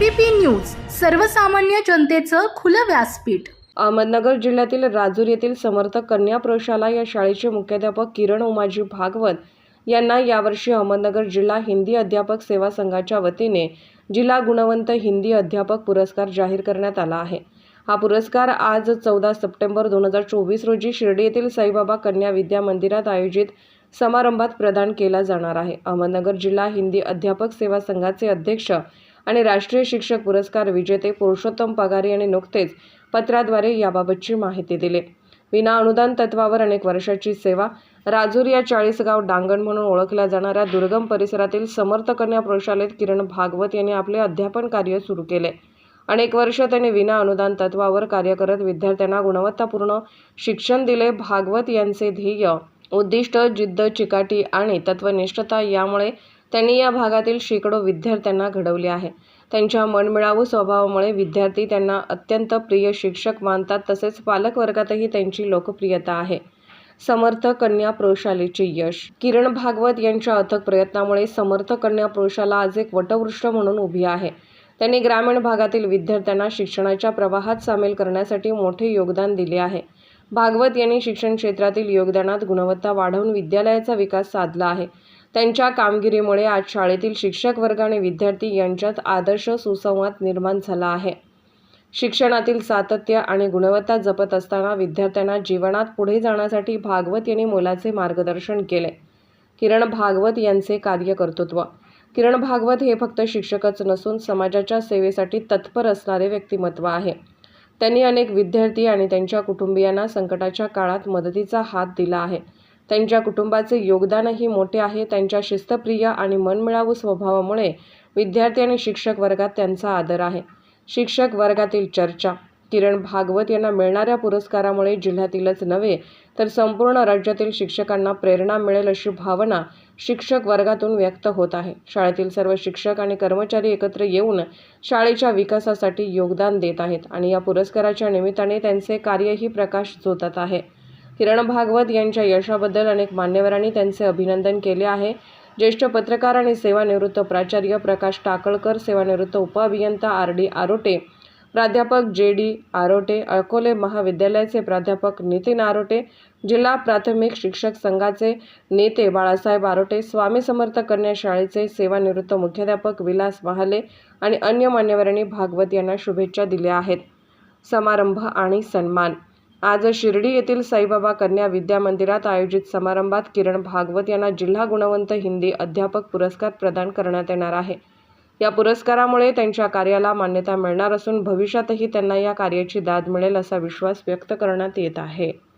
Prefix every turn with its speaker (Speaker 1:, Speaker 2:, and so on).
Speaker 1: ABP news सर्वसामान्य जनतेचं खुलं व्यासपीठ.
Speaker 2: अहमदनगर जिल्ह्यातील राजूर येथील समर्थ कन्या प्रशाला या शाळेचे मुख्याध्यापक किरण उमाजी भागवत यांना यावर्षी अहमदनगर जिल्हा हिंदी अध्यापक सेवा संघाच्या वतीने जिल्हा गुणवंत हिंदी अध्यापक पुरस्कार जाहीर करण्यात आला आहे. हा पुरस्कार आज चौदा सप्टेंबर दोन हजार चोवीस रोजी शिर्डी येथील साईबाबा कन्या विद्या मंदिरात आयोजित समारंभात प्रदान केला जाणार आहे. अहमदनगर जिल्हा हिंदी अध्यापक सेवा संघाचे अध्यक्ष आणि राष्ट्रीय शिक्षक पुरस्कार विजेते पुरुषोत्तम पगारी यांनी नुकतेच पत्राद्वारे याबाबतची माहिती दिली. विना अनुदान तत्वावर अनेक वर्षाची सेवा राजूर या चाळीसगाव डांगण म्हणून ओळखल्या जाणाऱ्या दुर्गम परिसरातील समर्थ कन्या प्रशालेत किरण भागवत यांनी आपले अध्यापन कार्य सुरू केले. अनेक वर्ष त्यांनी विना अनुदान तत्वावर कार्य करत विद्यार्थ्यांना गुणवत्तापूर्ण शिक्षण दिले. भागवत यांचे ध्येय उद्दिष्ट जिद्द चिकाटी आणि तत्वनिष्ठता यामुळे त्यांनी या भागातील शेकडो विद्यार्थ्यांना घडवले आहे. त्यांच्या मनमिळावू स्वभावामुळे विद्यार्थी त्यांना अत्यंत प्रिय शिक्षक मानतात तसेच पालकवर्गातही त्यांची लोकप्रियता आहे. समर्थ कन्या प्रौशालेचे यश. किरण भागवत यांच्या अथक प्रयत्नामुळे समर्थ कन्या प्रौशाला आज एक वटवृक्ष म्हणून उभी आहे. त्यांनी ग्रामीण भागातील विद्यार्थ्यांना शिक्षणाच्या प्रवाहात सामील करण्यासाठी मोठे योगदान दिले आहे. भागवत यांनी शिक्षण क्षेत्रातील योगदानात गुणवत्ता वाढवून विद्यालयाचा विकास साधला आहे. त्यांच्या कामगिरीमुळे आज शाळेतील शिक्षक वर्ग आणि विद्यार्थी यांच्यात आदर्श सुसंवाद निर्माण झाला आहे. शिक्षणातील सातत्य आणि गुणवत्ता जपत असताना विद्यार्थ्यांना जीवनात पुढे जाण्यासाठी भागवत यांनी मोलाचे मार्गदर्शन केले. किरण भागवत यांचे कार्यकर्तृत्व. किरण भागवत हे फक्त शिक्षकच नसून समाजाच्या सेवेसाठी तत्पर असणारे व्यक्तिमत्व आहे. त्यांनी अनेक विद्यार्थी आणि त्यांच्या कुटुंबियांना संकटाच्या काळात मदतीचा हात दिला आहे. त्यांच्या कुटुंबाचे योगदानही मोठे आहे. त्यांच्या शिस्तप्रिय आणि मनमिळावू स्वभावामुळे विद्यार्थी आणि शिक्षक वर्गात त्यांचा आदर आहे. शिक्षक वर्गातील चर्चा किरण भागवत यांना मिळणाऱ्या पुरस्कारामुळे जिल्ह्यातीलच नव्हे तर संपूर्ण राज्यातील शिक्षकांना प्रेरणा मिळेल अशी भावना शिक्षक वर्गातून व्यक्त होत आहे. शाळेतील सर्व शिक्षक आणि कर्मचारी एकत्र येऊन शाळेच्या विकासासाठी योगदान देत आहेत आणि या पुरस्काराच्या निमित्ताने त्यांचे कार्यही प्रकाश झोतत आहे. किरण भागवत यांच्या यशाबद्दल अनेक मान्यवरांनी त्यांचे अभिनंदन केले आहे. ज्येष्ठ पत्रकार आणि सेवानिवृत्त प्राचार्य प्रकाश टाकळकर सेवानिवृत्त उपअभियंता आर डी आरोटे प्राध्यापक जे डी आरोटे अकोले महाविद्यालयाचे प्राध्यापक नितीन आरोटे जिल्हा प्राथमिक शिक्षक संघाचे नेते बाळासाहेब आरोटे स्वामी समर्थ कन्या शाळेचे सेवानिवृत्त मुख्याध्यापक विलास महाले आणि अन्य मान्यवरांनी भागवत यांना शुभेच्छा दिल्या आहेत. समारंभ आणि सन्मान आज शिर्डी येथील साईबाबा कन्या विद्या मंदिरात आयोजित समारंभात किरण भागवत यांना जिल्हा गुणवंत हिंदी अध्यापक पुरस्कार प्रदान करण्यात येणार आहे. या पुरस्कारामुळे त्यांच्या कार्याला मान्यता मिळणार असून भविष्यातही त्यांना या कार्याची दाद मिळेल असा विश्वास व्यक्त करण्यात येत आहे.